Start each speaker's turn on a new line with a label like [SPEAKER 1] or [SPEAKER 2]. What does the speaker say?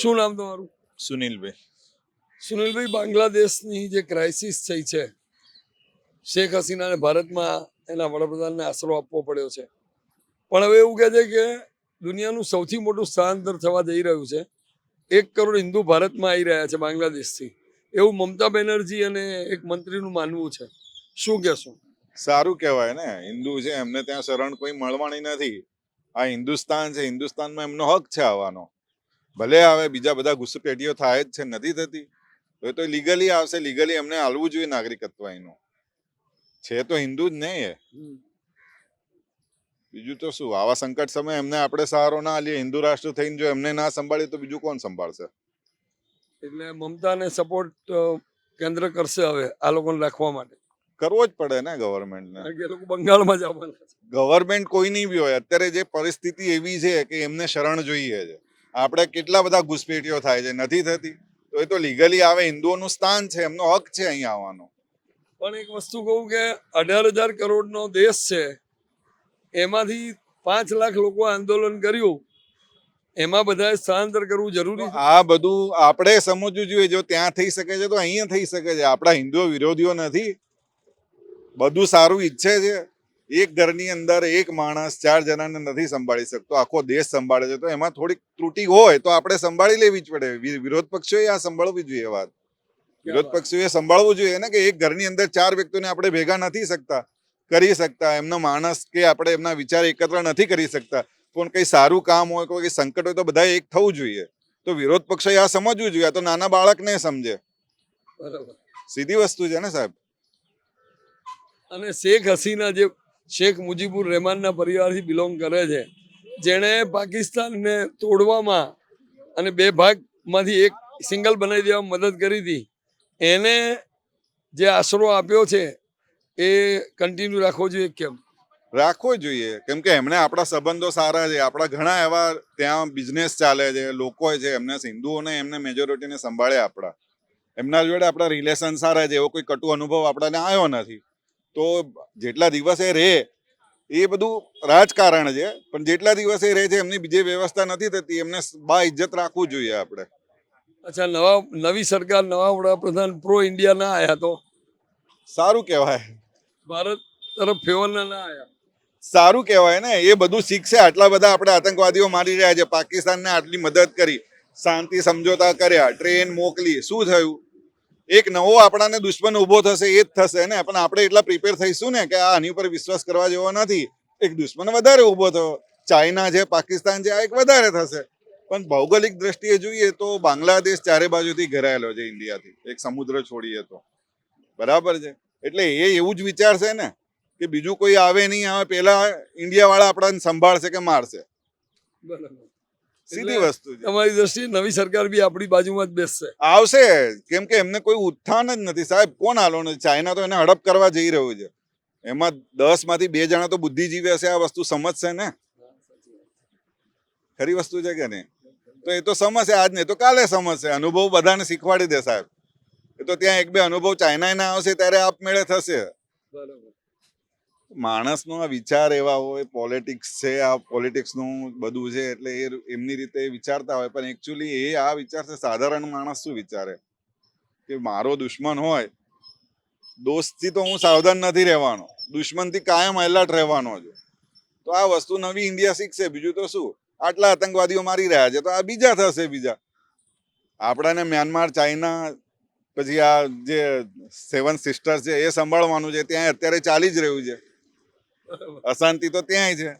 [SPEAKER 1] શું નામ તમારું?
[SPEAKER 2] સુનિલભાઈ.
[SPEAKER 1] સુનિલભાઈ બાંગ્લાદેશની જે ક્રાઇસિસ થઈ છે શેખ હસીનાને ભારતમાં એના વડાપ્રધાનને આશરો આપવો પડ્યો છે. પણ હવે એવું કહે છે કે દુનિયાનું સૌથી મોટું સ્થળાંતર થવા જઈ રહ્યું છે. એક કરોડ હિન્દુ ભારતમાં આવી રહ્યા છે બાંગ્લાદેશથી. એવું મમતા બેનર્જી અને એક મંત્રીનું માનવું છે. શું કહેશો?
[SPEAKER 2] સારું કહેવાય ને. હિન્દુ છે એમને ત્યાં શરણ કોઈ મળવાની નથી. આ હિન્દુસ્તાન છે હિન્દુસ્તાનમાં એમનો હક છે આવવાનો. ભલે હવે બીજા બધા ઘુસપેટીઓ થાય જ છે નથી થતી તો એ તો લીગલી આવશે લીગલી એમને હાલવું જોઈએ નાગરિકત્વ એનું છે તો હિન્દુ જ નહીં એ. બીજું તો શું આવા સંકટ સમયે એમને આપણે સહારો ના લઈએ હિન્દુ રાષ્ટ્ર થઈને જો એમને ના સંભાળીએ તો બીજું કોણ સંભાળશે?
[SPEAKER 1] એટલે મમતાને સપોર્ટ કેન્દ્ર કરશે હવે આ લોકોને રાખવા માટે.
[SPEAKER 2] કરવો જ પડે ને ગવર્મેન્ટને
[SPEAKER 1] એ લોકો બંગાળમાં જવાના
[SPEAKER 2] ગવર્મેન્ટ કોઈની બી હોય અત્યારે જે પરિસ્થિતિ એવી છે કે એમને શરણ જોઈએ છે. આપણે કેટલા બધા ઘુસપેટીઓ થાય છે નથી થતી. તો એ તો લીગલી આવે હિન્દુઓનું સ્થાન છે એમનો હક છે અહીંયા આવવાનો.
[SPEAKER 1] પણ એક વસ્તુ કહું કે અઢાર હજાર કરોડનો દેશ છે એમાંથી પાંચ લાખ લોકો આંદોલન કર્યું એમાં બધાએ સ્થળાંતર કરવું જરૂરી
[SPEAKER 2] આ બધું આપણે સમજવું જોઈએ જો ત્યાં થઈ શકે છે તો અહીંયા થઈ શકે છે. આપણા હિન્દુઓ વિરોધીઓ નથી. બધું સારું ઈચ્છે છે. એક ઘરની અંદર એક માણસ ચાર જણાને નથી સંભાળી શકતો આખો દેશ સંભાળે છે તો એમાં થોડીક ત્રુટિ હોય તો આપણે સંભાળી લેવી જ પડે. વિરોધ પક્ષોએ આ સંભાળવી જોઈએ વાત. વિરોધ પક્ષોએ સંભાળવું જોઈએ ને કે એક ઘરની અંદર ચાર વ્યક્તિઓને આપણે ભેગા નથી શકતા કરી શકતા એમનો માણસ કે આપણે એમના વિચાર એકત્ર નથી કરી શકતા. પણ કંઈ સારું કામ હોય કોઈ સંકટ હોય તો બધા એક થવું જોઈએ. તો વિરોધ પક્ષોએ આ સમજવું જોઈએ તો નાના બાળકને સમજે.
[SPEAKER 1] બરાબર.
[SPEAKER 2] સીધી વસ્તુ છે ને સાહેબ?
[SPEAKER 1] અને શેખ હસીના જે શેખ મુજીબુર રહેમાનના પરિવારથી બિલોંગ કરે છે. જેણે પાકિસ્તાનને તોડવામાં અને બે ભાગમાંથી એક સિંગલ બનાવી દેવામાં મદદ કરી હતી. એને જે આશરો આપ્યો છે એ કન્ટિન્યુ રાખવો જોઈએ કેમ?
[SPEAKER 2] રાખવો જોઈએ. કેમ કે એમણે આપણા સંબંધો સારા છે. આપણા ઘણા એવા ત્યાં બિઝનેસ ચાલે છે. લોકો છે. એમને હિન્દુઓને એમને મેજોરિટીને સંભાળે આપણા. એમના જોડે આપણા રિલેશન સારા છે. એવો કોઈ કટુ અનુભવ આપણાને આવ્યો નથી. તો જેટલા દિવસે રહે એ બધું રાજકારણ છે. પણ જેટલા દિવસે રહે છે એમની બીજી વ્યવસ્થા નથી થતી એમને બા ઇજ્જત રાખવું જોઈએ આપણે.
[SPEAKER 1] અચ્છા નવા નવી સરકાર નવા વડાપ્રધાન પ્રો ઇન્ડિયા ના આવ્યા તો?
[SPEAKER 2] સારું કહેવાય.
[SPEAKER 1] ભારત તરફ ફેવરના ના આવ્યા
[SPEAKER 2] સારું કહેવાય ને એ બધું શીખશે આટલા બધા આપણે આતંકવાદીઓ મારી રહ્યા છે. પાકિસ્તાનને આટલી મદદ કરી શાંતિ સમજોતા કર્યા ટ્રેન મોકલી. શું થયું? એક નવો આપણાને દુશ્મન ઊભો થશે, એ જ થશે ને? પણ આપણે એટલા પ્રિપેર થઈશું ને કે આ આની ઉપર વિશ્વાસ કરવા જેવો નથી. એક દુશ્મન વધારે ઊભો થયો. ચાઇના છે, પાકિસ્તાન છે, આ એક વધારે થશે. પણ ભૌગોલિક દ્રષ્ટિએ જોઈએ તો બાંગ્લાદેશ ચારે બાજુથી ઘેરાયેલો છે ઇન્ડિયાથી. એક સમુદ્ર છોડીએ તો બરાબર છે? એટલે એ એવું જ વિચારશે ને કે બીજું કોઈ આવે નહીં, આવે પેલા ઇન્ડિયા વાળા આપણાને સંભાળશે કે મારશે.
[SPEAKER 1] બરાબર.
[SPEAKER 2] સીધી વસ્તુ છે.
[SPEAKER 1] તમારી દ્રષ્ટિએ નવી સરકાર બી આપણી બાજુમાં જ બેસશે.
[SPEAKER 2] આવશે. કેમ કે એમને કોઈ ઉત્થાન જ નથી. સાહેબ કોણ હાલો ને? ચાઇના તો એને હડપ કરવા જઈ રહ્યું છે. એમાં દસમાંથી બે જણા તો બુદ્ધિજીવી હશે આ વસ્તુ સમજશે ને? ખરી વસ્તુ છે કે નહીં? તો એ તો સમજશે આજ નહીં તો કાલે સમજશે. અનુભવ બધાને શીખવાડી દે સાહેબ. એ તો ત્યાં એક બે અનુભવ ચાઇનાના આવશે ત્યારે આપમેળે થશે.
[SPEAKER 1] બરાબર.
[SPEAKER 2] માણસનો આ વિચાર એવા હોય પોલિટિક્સ છે, આ પોલિટિક્સનું બધું છે, એટલે એ એમની રીતે વિચારતા હોય. પણ એકચ્યુઅલી એ આ વિચારશે સાધારણ માણસ શું વિચારે? કે મારો દુશ્મન હોય, દોસ્તથી તો હું સાવધાન નથી રહેવાનો. દુશ્મનથી કાયમ એલર્ટ રહેવાનો છું તો આ વસ્તુ નવી ઇન્ડિયા શીખશે. બીજું તો શું? આટલા આતંકવાદીઓ મારી રહ્યા છે, તો આ બીજા થશે બીજા. આપણાને મ્યાનમાર, ચાઇના, પછી આ જે સેવન સિસ્ટર છે, એ સંભાળવાનું છે. ત્યાં અત્યારે ચાલી જ રહ્યું છે. અશાંતિ તો ત્યાંય છે.